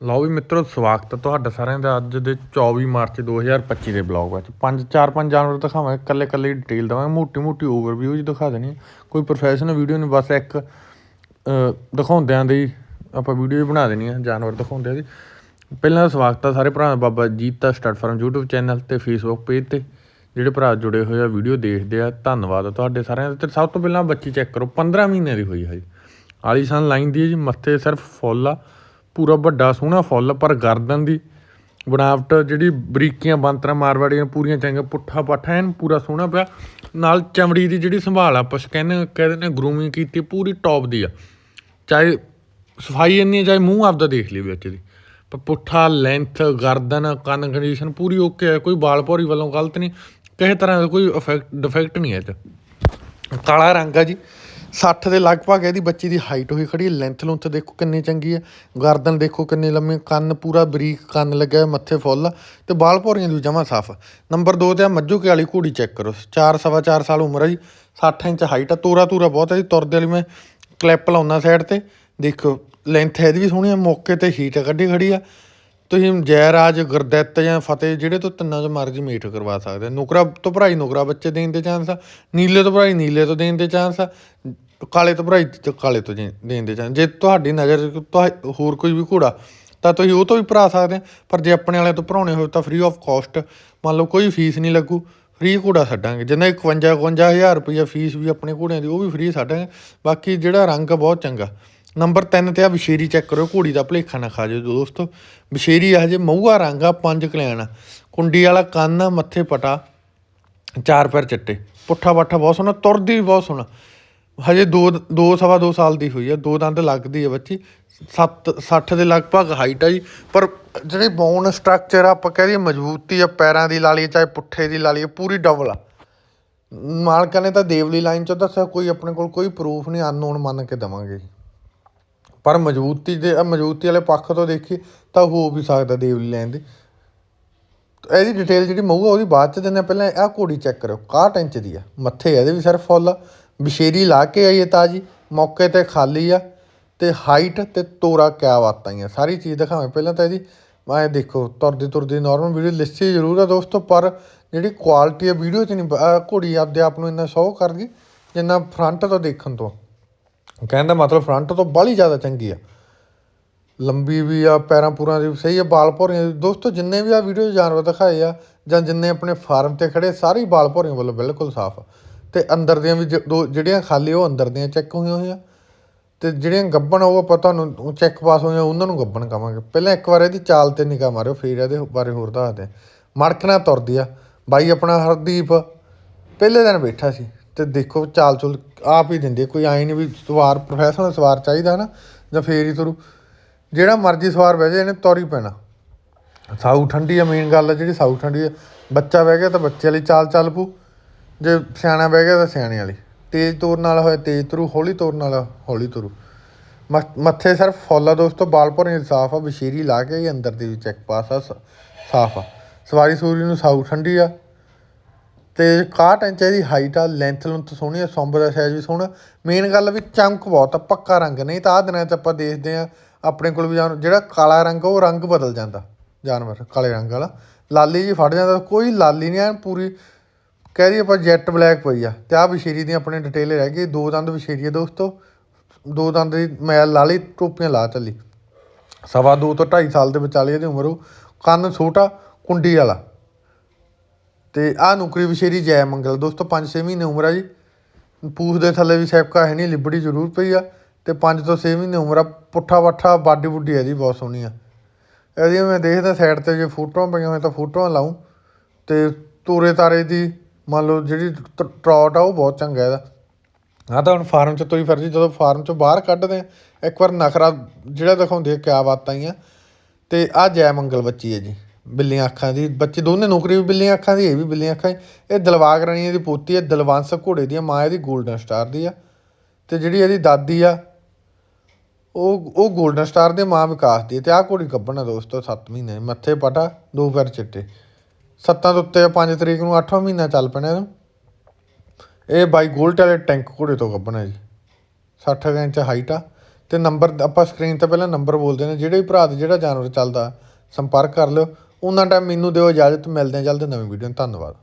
ਲਓ ਵੀ ਮਿੱਤਰੋ, ਸਵਾਗਤ ਹੈ ਤੁਹਾਡਾ ਸਾਰਿਆਂ ਦਾ ਅੱਜ ਦੇ 24 ਮਾਰਚ 2025 ਦੇ ਬਲੌਗ ਵਿੱਚ। ਪੰਜ, ਚਾਰ, ਪੰਜ ਜਾਨਵਰ ਦਿਖਾਵਾਂਗੇ ਇਕੱਲੇ ਇਕੱਲੇ ਡਿਟੇਲ ਦਵਾਂਗੇ ਮੋਟੀ ਮੋਟੀ ਓਵਰਵਿਊ ਜੀ ਦਿਖਾ ਦੇਣੀ ਹੈ। ਕੋਈ ਪ੍ਰੋਫੈਸ਼ਨਲ ਵੀਡੀਓ ਨਹੀਂ, ਬਸ ਇੱਕ ਦਿਖਾਉਂਦਿਆਂ ਦੀ ਆਪਾਂ ਵੀਡੀਓ ਬਣਾ ਦੇਣੀ ਹੈ ਜਾਨਵਰ ਦਿਖਾਉਂਦਿਆਂ ਦੀ। ਪਹਿਲਾਂ ਤਾਂ ਸਵਾਗਤ ਹੈ ਸਾਰੇ ਭਰਾ Baba Jeeta start farm YouTube channel ਤੇ Facebook ਪੇਜ ਤੇ, ਜਿਹੜੇ ਭਰਾ ਜੁੜੇ ਹੋਏ ਆ ਵੀਡੀਓ ਦੇਖਦੇ ਆ। ਧੰਨਵਾਦ ਤੁਹਾਡੇ ਸਾਰਿਆਂ ਦਾ। ਤੇ ਸਭ ਤੋਂ ਪਹਿਲਾਂ ਬੱਚੀ ਚੈੱਕ ਕਰੋ 15 ਮਹੀਨੇ ਦੀ ਹੋਈ ਹੈ ਜੀ ਆਲੀਸ਼ਾਨ ਲਾਈਨ ਦੀ ਜੀ, ਮੱਥੇ ਸਿਰਫ ਫੁੱਲ ਆ। ਪੂਰਾ ਵੱਡਾ ਸੋਹਣਾ ਫੁੱਲ ਪਰ ਗਰਦਨ ਦੀ ਬਣਾਵਟ ਜਿਹੜੀ ਬਰੀਕੀਆਂ ਬੰਤਰਾ ਮਾਰਵਾੜੀਆਂ ਪੂਰੀਆਂ ਚੰਗੇ ਪੁੱਠਾ ਪਾਠਾ ਐਨ ਪੂਰਾ ਸੋਹਣਾ ਪਿਆ। ਨਾਲ ਚਮੜੀ ਦੀ ਜਿਹੜੀ ਸੰਭਾਲ ਆ ਆਪਾਂ ਕਹਿੰਦੇ ਕਹਿੰਦੇ ਨੇ ਗਰੂਮਿੰਗ ਕੀਤੀ ਪੂਰੀ ਟੌਪ ਦੀ ਆ। ਚਾਹੇ ਸਫ਼ਾਈ ਇੰਨੀ ਹੈ, ਚਾਹੇ ਮੂੰਹ ਆਪਦਾ ਦੇਖ ਲਈ ਵਿੱਚ ਦੀ। ਪਰ ਪੁੱਠਾ ਲੈਂਥ ਗਰਦਨ ਕੰਨ ਕੰਡੀਸ਼ਨ ਪੂਰੀ ਓਕੇ ਹੈ ਕੋਈ ਵਾਲ ਭੌਰੀ ਵੱਲੋਂ ਗਲਤ ਨਹੀਂ। ਕਿਸੇ ਤਰ੍ਹਾਂ ਦਾ ਕੋਈ ਇਫੈਕਟ ਡਿਫੈਕਟ ਨਹੀਂ ਹੈ ਇਹ ਕਾਲਾ ਰੰਗ ਆ ਜੀ। 60 ਦੇ ਲਗਭਗ ਇਹਦੀ ਬੱਚੀ ਦੀ ਹਾਈਟ ਹੋਈ ਖੜੀ ਲੈਂਥ ਲੁੰਥ ਦੇਖੋ ਕਿੰਨੀ ਚੰਗੀ ਹੈ। ਗਰਦਨ ਦੇਖੋ ਕਿੰਨੇ ਲੰਮੇ ਕੰਨ ਪੂਰਾ ਬਰੀਕ ਕੰਨ ਲੱਗਿਆ ਮੱਥੇ ਫੁੱਲ ਆ। ਤੇ ਬਾਲ ਭੌਰੀਆਂ ਦੀ ਜਮਾ ਸਾਫ਼ ਨੰਬਰ 2 ਤੇ ਆ ਮੱਝੂ ਕੇ ਵਾਲੀ ਘੋੜੀ ਚੈੱਕ ਕਰੋ। 4 ਸਵਾ 4 ਸਾਲ ਉਮਰ ਹੈ ਜੀ। 60 ਇੰਚ ਹਾਈਟ ਆ। ਤੋਰਾ ਤੂਰਾ ਬਹੁਤ ਹੈ ਜੀ। ਤੁਰਦੇ ਵਾਲੀ ਮੈਂ ਕਲਿੱਪ ਲਾਉਣਾ ਸਾਈਡ ਤੇ। ਦੇਖੋ ਲੈਂਥ ਇਹਦੀ ਵੀ ਸੋਹਣੀ ਆ। ਮੌਕੇ ਤੇ ਹੀਟ ਕੱਢੀ ਖੜੀ ਆ। ਤੁਸੀਂ ਜੈਰਾਜ, ਗੁਰਦਿੱਤ ਜਾਂ ਫਤਿਹ ਜਿਹੜੇ ਤੋਂ ਤਿੰਨਾਂ ਚੋਂ ਮਰਜ਼ੀ ਮੀਟ ਕਰਵਾ ਸਕਦੇ ਹੋ। ਨੁਕਰਾ ਤੋਂ ਭਰਾਈ ਨੁਕਰਾ ਬੱਚੇ ਦੇਣ ਦੇ ਚਾਂਸ ਆ। ਨੀਲੇ ਤੋਂ ਭਰਾਈ ਨੀਲੇ ਤੋਂ ਦੇਣ ਦੇ ਚਾਂਸ ਆ। ਕਾਲੇ ਤੋਂ ਭਰਾਈ ਤੇ ਕਾਲੇ ਤੋਂ ਜੇ- ਦੇਣ ਦੇ ਚਾਂਸ ਜੇ ਤੁਹਾਡੀ ਨਜ਼ਰ ਤੁਹਾ ਹੋਰ ਕੋਈ ਵੀ ਘੋੜਾ, ਤਾਂ ਤੁਸੀਂ ਉਹ ਤੋਂ ਵੀ ਭਰਾ ਸਕਦੇ ਆ ਪਰ ਜੇ ਆਪਣੇ ਵਾਲਿਆਂ ਤੋਂ ਭਰਾਉਣੇ ਹੋਵੇ ਤਾਂ ਫ੍ਰੀ ਆਫ ਕਾਸਟ ਮੰਨ ਲਓ ਕੋਈ ਫੀਸ ਨਹੀਂ ਲੱਗੂ। ਫ੍ਰੀ ਘੋੜਾ ਛੱਡਾਂਗੇ। ਜਿੰਨਾ 51 51000 ਰੁਪਈਆ ਫੀਸ ਵੀ ਆਪਣੇ ਘੋੜਿਆਂ ਦੀ, ਉਹ ਵੀ ਫ੍ਰੀ ਛੱਡਾਂਗੇ। ਬਾਕੀ ਜਿਹੜਾ ਰੰਗ ਆ ਬਹੁਤ ਚੰਗਾ। ਨੰਬਰ 3 ਤੇ ਆ ਵਿਸ਼ੇਰੀ ਚੈੱਕ ਕਰੋ ਘੋੜੀ ਦਾ ਭਲੇਖਾ ਨਾ ਖਾ ਜਾਓ ਦੋਸਤੋ। ਵਿਸ਼ੇਰੀ ਆ ਹਜੇ ਮਊਆ ਰੰਗ ਆ, ਪੰਜ ਕਲਿਆਣ ਆ। ਕੁੰਡੀ ਵਾਲਾ ਕੰਨ ਆ ਮੱਥੇ ਪਟਾ, ਚਾਰ ਪੈਰ ਚਿੱਟੇ। ਪੁੱਠਾ ਬੱਠਾ ਬਹੁਤ ਸੋਹਣਾ, ਤੁਰਦੀ ਵੀ ਬਹੁਤ ਸੋਹਣਾ। ਹਜੇ ਦੋ ਦੋ, ਸਵਾ ਦੋ ਸਾਲ ਦੀ ਹੋਈ ਆ, ਦੋ ਦੰਦ ਲੱਗਦੀ ਆ ਬੱਚੀ। 7 60 ਦੇ ਲਗਭਗ ਹਾਈਟ ਆ ਜੀ। ਪਰ ਜਿਹੜੀ ਬੋਨ ਸਟਰਕਚਰ ਆ, ਆਪਾਂ ਕਹਿ ਦਈਏ ਮਜ਼ਬੂਤੀ ਆ, ਪੈਰਾਂ ਦੀ ਲਾ ਲਈਏ, ਚਾਹੇ ਪੁੱਠੇ ਦੀ ਲਾ ਲਈਏ, ਪੂਰੀ ਡਬਲ ਆ। ਮਾਲਕਾਂ ਨੇ ਤਾਂ ਦੇਵਲੀ ਲਾਈਨ ਚੋਂ ਦੱਸਿਆ, ਕੋਈ ਆਪਣੇ ਕੋਲ ਕੋਈ ਪ੍ਰੂਫ ਨਹੀਂ ਅਨਨੋਨ ਮੰਨ ਕੇ ਦਵਾਂਗੇ ਪਰ ਮਜ਼ਬੂਤੀ ਦੇ ਮਜ਼ਬੂਤੀ ਵਾਲੇ ਪੱਖ ਤੋਂ ਦੇਖੀ, ਤਾਂ ਹੋ ਵੀ ਸਕਦਾ ਦੇਵਲੀ ਲਾਈਨ ਦੀ। ਇਹਦੀ ਡਿਟੇਲ ਜਿਹੜੀ ਮਊਗਾ, ਉਹਦੀ ਬਾਅਦ ਚ ਦਿੰਦੇ ਹਾਂ। ਪਹਿਲਾਂ ਆਹ ਘੋੜੀ ਚੈੱਕ ਕਰਿਓ 61 ਇੰਚ ਦੀ ਆ। ਮੱਥੇ ਇਹਦੇ ਵੀ ਸਿਰਫ ਫੁੱਲ ਆ। ਬਸ਼ੇਰੀ ਲਾ ਕੇ ਆਈਏ ਤਾਜੀ, ਮੌਕੇ ਤੇ ਖਾਲੀ ਆ ਤੇ ਹਾਈਟ ਤੇ ਤੋਰਾ ਕਿਆ ਬਾਤਾਂ ਹੀ ਆ। ਸਾਰੀ ਚੀਜ਼ ਦਿਖਾਵਾਂ। ਪਹਿਲਾਂ ਤਾਂ ਇਹਦੀ, ਮੈਂ ਦੇਖੋ, ਤੁਰਦੀ ਤੁਰਦੀ ਨਾਰਮਲ ਵੀਡੀਓ ਲਿਸੀ ਜ਼ਰੂਰ ਆ ਦੋਸਤੋ, ਪਰ ਜਿਹੜੀ ਕੁਆਲਿਟੀ ਆ ਵੀਡੀਓ ਚ ਨਹੀਂ ਘੋੜੀ ਆਪਦੇ ਆਪ ਨੂੰ ਇੰਨਾ ਸ਼ੋਅ ਕਰਦੀ ਜਿੰਨਾ ਫਰੰਟ ਤੋਂ ਦੇਖਣ ਤੋਂ। ਕਹਿੰਦਾ ਮਤਲਬ ਫਰੰਟ ਤੋਂ ਬਾਹਲੀ ਜ਼ਿਆਦਾ ਚੰਗੀ ਆ। ਲੰਬੀ ਵੀ ਆ, ਪੈਰਾਂ ਪੂਰਾਂ ਦੀ ਵੀ ਸਹੀ ਆ, ਬਾਲ ਭੋਰੀਆਂ ਦੀ। ਦੋਸਤੋ, ਜਿੰਨੇ ਵੀ ਆ ਵੀਡੀਓ ਜਾਨਵਰ ਦਿਖਾਏ ਆ ਜਾਂ ਜਿੰਨੇ ਆਪਣੇ ਫਾਰਮ ਤੇ ਖੜੇ, ਸਾਰੇ ਬਾਲ ਭੌਰੀਆਂ ਵੱਲੋਂ ਬਿਲਕੁਲ ਸਾਫ਼ ਆ। ਅਤੇ ਅੰਦਰ ਦੀਆਂ ਵੀ ਜ- ਦੋ ਜਿਹੜੀਆਂ ਖਾਲੀ ਉਹ ਅੰਦਰ ਦੀਆਂ ਚੈੱਕ ਹੋਈਆਂ ਹੋਈਆਂ। ਅਤੇ ਜਿਹੜੀਆਂ ਗੱਭਣ ਉਹ ਆਪਾਂ ਤੁਹਾਨੂੰ ਚੈੱਕ ਪਾਸ ਹੋਈਆਂ, ਉਹਨਾਂ ਨੂੰ ਗੱਬਣ ਕਵਾਂਗੇ। ਪਹਿਲਾਂ ਇੱਕ ਵਾਰ ਇਹਦੀ ਚਾਲ ਤੇ ਨਿਗਾਹ ਮਾਰਿਓ, ਫਿਰ ਇਹਦੇ ਬਾਰੇ ਹੋਰ ਦੱਸਦੇ ਹਾਂ। ਮੜਕਣਾ ਤੁਰਦੀ ਆ। ਬਾਈ ਆਪਣਾ ਹਰਦੀਪ ਪਹਿਲੇ ਦਿਨ ਬੈਠਾ ਸੀ, ਤੇ ਦੇਖੋ ਚਾਲ ਚੁਲ ਆਪ ਹੀ ਦਿੰਦੇ ਕੋਈ ਆਈ ਨਹੀਂ ਵੀ ਸਵਾਰ ਪ੍ਰੋਫੈਸ਼ਨਲ ਸਵਾਰ ਚਾਹੀਦਾ ਨਾ ਜਾਂ ਫੇਰ ਹੀ ਤੁਰੂ। ਜਿਹੜਾ ਮਰਜ਼ੀ ਸਵਾਰ ਬਹਿ ਜਾਏ, ਇਹਨੇ ਤੋਰੀ ਪੈਣਾ। ਸਾਊ ਠੰਡੀ ਆ ਮੇਨ ਗੱਲ ਆ ਜਿਹੜੀ ਸਾਊ ਠੰਡੀ ਆ। ਬੱਚਾ ਬਹਿ ਗਿਆ ਤਾਂ ਬੱਚੇ ਵਾਲੀ ਚਾਲ ਚੱਲ ਪੂ ਜੇ ਸਿਆਣਾ ਬਹਿ ਗਿਆ ਤਾਂ ਸਿਆਣੇ ਵਾਲੀ। ਤੇਜ਼ ਤੋਰਨ ਵਾਲਾ ਹੋਇਆ ਤੇਜ਼ ਤੁਰੂ ਹੌਲੀ ਤੋਰਨ ਵਾਲਾ ਹੌਲੀ ਤੁਰੂ। ਮ- ਮੱਥੇ ਸਿਰਫ ਫੁੱਲ ਆ ਦੋਸਤੋ ਬਾਲ ਭਰੇ ਸਾਫ਼ ਆ ਬਸ਼ੀਰੀ ਲਾ ਕੇ ਹੀ ਅੰਦਰ ਦੀ ਵੀ ਚੈੱਕ ਪਾਸ ਆ ਸਾਫ਼ ਆ। ਸਵਾਰੀ ਸੂਰੀ ਨੂੰ ਸਾਊ ਠੰਡੀ ਆ। ਤੇ 61 ਇੰਚ ਦੀ ਹਾਈਟ ਆ ਲੈਂਥ ਲੁੰਥ ਸੋਹਣੀ ਆ ਸੁੰਬ ਦਾ ਸਾਈਜ਼ ਵੀ ਸੋਹਣਾ। ਮੇਨ ਗੱਲ ਵੀ ਚਮਕ ਬਹੁਤ ਆ ਪੱਕਾ ਰੰਗ ਨਹੀਂ ਤਾਂ ਆ ਦਿਨਾਂ 'ਚ ਆਪਾਂ ਦੇਖਦੇ ਆ ਆਪਣੇ ਕੋਲ ਵੀ ਜਾਨ ਜਿਹੜਾ ਕਾਲਾ ਰੰਗ ਆ, ਉਹ ਰੰਗ ਬਦਲ ਜਾਂਦਾ। ਜਾਨਵਰ ਕਾਲੇ ਰੰਗ ਵਾਲਾ। ਲਾਲੀ ਜੀ ਫੜ ਜਾਂਦਾ ਕੋਈ ਲਾਲੀ ਨਹੀਂ ਐਨ ਪੂਰੀ ਕਹਿ ਰਹੀ ਆਪਾਂ ਜੈਟ ਬਲੈਕ ਪਈ ਆ ਤੇ ਆ ਵਿਸ਼ੇਰੀ ਦੀ ਆਪਣੇ ਡਿਟੇਲ ਰਹਿ ਗਈ, ਦੋ ਦੰਦ ਵਿਸ਼ੇਰੀ ਆ ਦੋਸਤੋ। ਦੋ ਦੰਦ ਦੀ ਮੈਲ ਲਾ ਲਈ, ਟੋਪੀਆਂ ਲਾ ਚੱਲੀ। ਸਵਾ ਦੋ ਤੋਂ 2.5 ਸਾਲ ਦੇ ਵਿਚਾਲੇ ਇਹਦੀ ਉਮਰ ਉਹ, ਕੰਨ ਛੋਟਾ, ਕੁੰਡੀ ਵਾਲਾ। ਤੇ ਆ ਨੁਕਰੀ ਵਿਸ਼ੇਰੀ ਜੈ ਮੰਗਲ। ਦੋਸਤੋ 5-6 ਮਹੀਨੇ ਉਮਰ ਆ ਜੀ। ਪੂਛ ਦੇ ਥੱਲੇ ਵੀ ਸੈਪਕਾ ਹੈ ਨਹੀਂ, ਲਿਬੜੀ ਜ਼ਰੂਰ ਪਈ ਆ। ਤੇ 5 ਤੋਂ 6 ਮਹੀਨੇ ਉਮਰ ਆ, ਪੁੱਠਾ ਵੱਠਾ, ਬਾਡੀ ਬੁੱਡੀ ਆ ਜੀ, ਬਹੁਤ ਸੋਹਣੀ ਆ। ਇਹਦੀ ਮੈਂ ਦੇਖਦਾ ਸਾਈਡ ਤੇ ਜੇ ਫੋਟੋਆਂ ਪਈਆਂ ਹੋਈਆਂ ਤਾਂ ਫੋਟੋਆਂ ਲਾਉਂ ਤੇ ਤੂਰੇ ਤਾਰੇ ਦੀ ਮੰਨ ਲਓ ਜਿਹੜੀ ਟ- ਟਰੌਟ ਆ ਉਹ ਬਹੁਤ ਚੰਗਾ ਇਹਦਾ। ਆ ਤਾਂ ਹੁਣ ਫਾਰਮ ਚ ਤੋਈ ਫਿਰਦੀ ਜਦੋਂ ਫਾਰਮ ਚੋਂ ਬਾਹਰ ਕੱਢਦੇ ਆ ਇੱਕ ਵਾਰ ਨਖਰਾ ਜਿਹੜਾ ਦਿਖਾਉਂਦੇ ਆ ਕਿਆ ਬਾਤਾਂ ਹੀ ਆ। ਤੇ ਆ ਜੈ ਮੰਗਲ ਬੱਚੀ ਹੈ ਜੀ ਬਿੱਲੀਆਂ ਅੱਖਾਂ ਦੀ। ਬੱਚੇ ਦੋਨੇ ਨੌਕਰੀ ਵੀ ਬਿੱਲੀਆਂ ਅੱਖਾਂ ਦੀ ਇਹ ਵੀ ਬਿੱਲੀਆਂ ਅੱਖਾਂ ਦੀ। ਇਹ ਦਲਵਾਗ ਰਾਣੀ ਦੀ ਪੋਤੀ ਹੈ ਦਲਵੰਸ ਘੋੜੇ ਦੀ ਆ, ਮਾਂ ਇਹਦੀ 골ਡਨ ਸਟਾਰ ਦੀ ਆ। ਤੇ ਜਿਹੜੀ ਇਹਦੀ ਦਾਦੀ ਆ ਉਹ ਉਹ 골ਡਨ ਸਟਾਰ ਦੇ ਮਾਂ ਵਿਕਾਸ ਦੀ ਆ। ਤੇ ਆਹ ਘੋੜੀ ਕੱਢਣਾ ਦੋਸਤੋ 7 ਮਹੀਨੇ ਮੱਥੇ ਪਟਾ ਦੋ ਪੈਰ ਚਿੱਟੇ। ਸੱਤਾਂ ਦੇ ਉੱਤੇ 5 ਤਰੀਕ ਨੂੰ 8ਵਾਂ ਮਹੀਨਾ ਚੱਲ ਪੈਣਾ ਇਹਨੂੰ ਇਹ ਬਾਈ ਗੋਲਟ ਵਾਲੇ ਟੈਂਕ ਘੋੜੇ ਤੋਂ ਕੱਢਣਾ ਜੀ। 60 ਇੰਚ ਹਾਈਟ ਆ। ਤੇ ਨੰਬਰ ਆਪਾਂ ਸਕਰੀਨ ਤੇ ਪਹਿਲਾਂ ਨੰਬਰ ਬੋਲਦੇ ਨੇ, ਜਿਹੜੇ ਵੀ ਭਰਾ ਦੇ ਜਿਹੜਾ ਜਾਨਵਰ ਚੱਲਦਾ, ਸੰਪਰਕ ਕਰ ਲਿਓ। ਉਹਨਾਂ ਟਾਈਮ ਮੈਨੂੰ ਦਿਓ ਇਜਾਜ਼ਤ, ਮਿਲਦੇ ਹਾਂ ਜਲਦ ਨਵੀਂ ਵੀਡੀਓ ਧੰਨਵਾਦ।